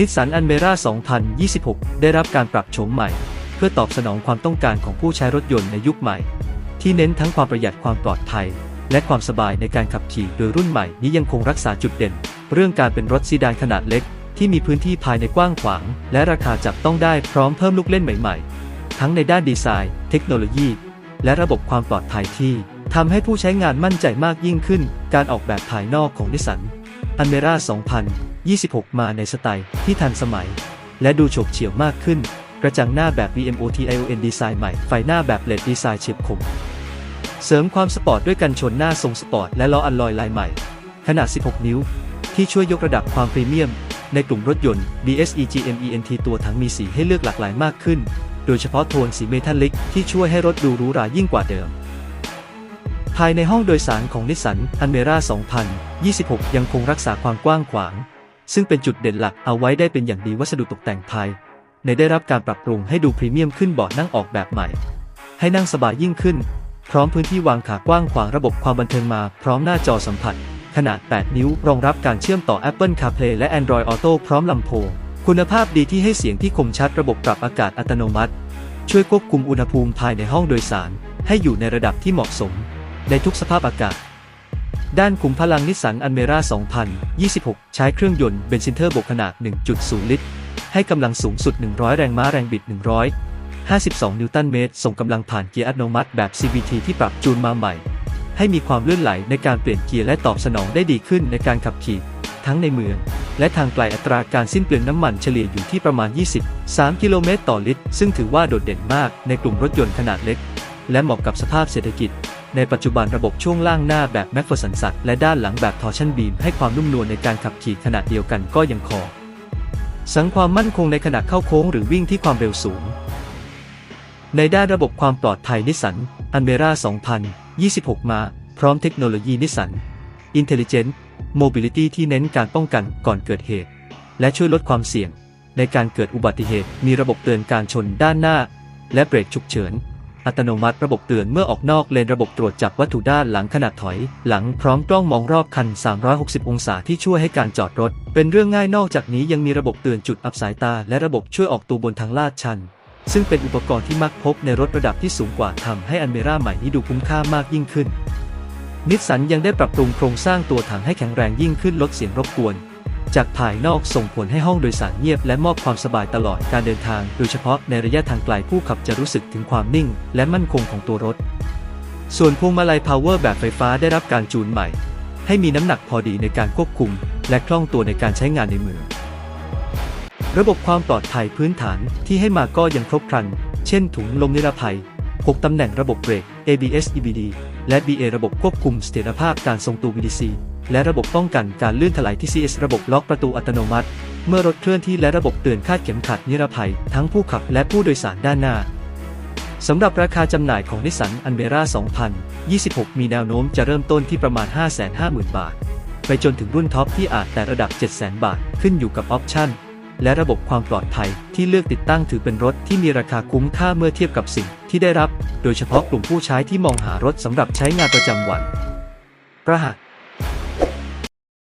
นิสสันอันเมร่า 2026 ได้รับการปรับโฉมใหม่ เพื่อตอบสนองความต้องการของผู้ใช้รถยนต์ในยุคใหม่ ที่เน้นทั้งความประหยัดความปลอดภัย และความสบายในการขับขี่โดยรุ่นใหม่นี้ยังคงรักษาจุดเด่น เรื่องการเป็นรถซีดานขนาดเล็ก ที่มีพื้นที่ภายในกว้างขวาง และราคาจับต้องได้พร้อมเพิ่มลูกเล่นใหม่ ๆ ทั้งในด้านดีไซน์ เทคโนโลยี และระบบความปลอดภัยที่ทำให้ผู้ใช้งานมั่นใจมากยิ่งขึ้น การออกแบบภายนอกของนิสสันอันเมร่า 26 มาในสไตล์ที่ทันสมัย และดูโฉบเฉี่ยวมากขึ้น กระจังหน้าแบบ VMOTION ดีไซน์ใหม่ ไฟหน้าแบบเลดดีไซน์เฉียบคม เสริมความสปอร์ตด้วยกันชนหน้าทรงสปอร์ตและล้ออัลลอยลายใหม่ ขนาด 16 นิ้ว ที่ช่วยยกระดับความพรีเมียม ในกลุ่มรถยนต์ DSE GMENT ตัวถังมีสีให้เลือกหลากหลายมากขึ้น โดยเฉพาะโทนสีเมทัลลิกที่ช่วยให้รถดูหรูหรายิ่งกว่าเดิมภายในห้องโดยสารของนิสสันอันเมร่า2026 ยังคงรักษาความกว้างขวาง ซึ่งเป็นจุดเด่นหลักเอาไว้ได้เป็นอย่างดีวัสดุตกแต่งภายในได้รับการปรับปรุงให้ดูพรีเมียมขึ้นเบาะนั่งออกแบบใหม่ ให้นั่งสบายยิ่งขึ้น พร้อมพื้นที่วางขากว้างขวางระบบความบันเทิงมาพร้อมหน้าจอสัมผัส ขนาด 8 นิ้ว รองรับการเชื่อมต่อ Apple CarPlay และ Android Auto พร้อมลำโพง คุณภาพดีที่ให้เสียงที่คมชัดระบบปรับอากาศอัตโนมัติ ช่วยควบคุมอุณหภูมิภายในห้องโดยสาร ให้อยู่ในระดับที่เหมาะสม ในทุกสภาพอากาศ ด้านขุมพลังนิสสันอันเมร่า2026 ใช้เครื่องยนต์เบนซินเทอร์โบขนาด 1.0 ลิตร ให้กำลังสูงสุด 100 แรงม้าแรงบิด 152 นิวตันเมตร ส่งกำลังผ่านเกียร์อัตโนมัติแบบ CVT ที่ปรับจูนมาใหม่ ให้มีความลื่นไหลในการเปลี่ยนเกียร์และตอบสนองได้ดีขึ้นในการขับขี่ ทั้งในเมือง และทางไกลอัตราการสิ้นเปลืองน้ำมันเฉลี่ยอยู่ที่ประมาณ 20-3 กิโลเมตรต่อลิตร ซึ่งถือว่าโดดเด่นมากในกลุ่มรถยนต์ขนาดเล็ก และเหมาะกับสภาพเศรษฐกิจ ในปัจจุบันระบบช่วงล่างหน้าแบบแม็กฟอร์สันสัตและด้านหลังแบบทอร์ชันบีมให้ความนุ่มนวลในการขับขี่ขณะเดียวกันก็ยังคอสังความมั่นคงในขณะเข้าโค้งหรือวิ่งที่ความเร็วสูง ในด้านระบบความปลอดภัยนิสสันอันเมร่า2026 มา พร้อมเทคโนโลยีนิสสัน Intelligent Mobility ที่เน้นการป้องกันก่อนเกิดเหตุ และช่วยลดความเสี่ยง ในการเกิดอุบัติเหตุมีระบบเตือนการชนด้านหน้า และเบรกฉุกเฉิน อัตโนมัติระบบเตือนเมื่อออกนอกเลนระบบตรวจจับวัตถุด้านหลังขณะถอย หลังพร้อมกล้องมองรอบคัน 360 องศาที่ช่วยให้การจอดรถ เป็นเรื่องง่ายนอกจากนี้ยังมีระบบเตือนจุดอับสายตา และระบบช่วยออกตัวบนทางลาดชัน ซึ่งเป็นอุปกรณ์ที่มักพบในรถระดับที่สูงกว่าทำให้อันเมร่าใหม่นี้ดูคุ้มค่ามากยิ่งขึ้นนิสสันยังได้ปรับปรุงโครงสร้างตัวถังให้แข็งแรงยิ่งขึ้นลดเสียงรบกวน จากภายนอกส่งผลให้ห้องโดยสารเงียบและมอบความสบายตลอดการเดินทาง โดยเฉพาะในระยะทางไกลผู้ขับจะรู้สึกถึงความนิ่ง และมั่นคงของตัวรถ ส่วนพวงมาลัย Power แบบไฟฟ้าได้รับการจูนใหม่ ให้มีน้ำหนักพอดีในการควบคุม และคล่องตัวในการใช้งานในเมืองระบบความปลอดภัยพื้นฐานที่ให้มาก็ยังครบครัน เช่นถุงลมนิรภัย 6 ตำแหน่งระบบเบรก ABS EBD และ BA ระบบควบคุมเสถียรภาพการทรงตัว VDC และระบบป้องกันการลื่นถลาย TCS ระบบล็อกประตูอัตโนมัติ เมื่อรถเคลื่อนที่และระบบเตือนคาดเข็มขัดนิรภัย ทั้งผู้ขับและผู้โดยสารด้านหน้าสำหรับราคาจำหน่ายของนิสสันอันเมร่า2026 มีแนวโน้มจะเริ่มต้นที่ประมาณ 550,000 บาท ไปจนถึงรุ่นท็อปที่อาจแต่ระดับ 700,000 บาท ขึ้นอยู่กับออปชั่น และระบบความปลอดภัยที่เลือกติดตั้งถือเป็นรถที่มีราคาคุ้มค่าเมื่อเทียบกับสิ่งที่ได้รับ โดยเฉพาะกลุ่มผู้ใช้ที่มองหารถสำหรับใช้งานประจำวันประหัก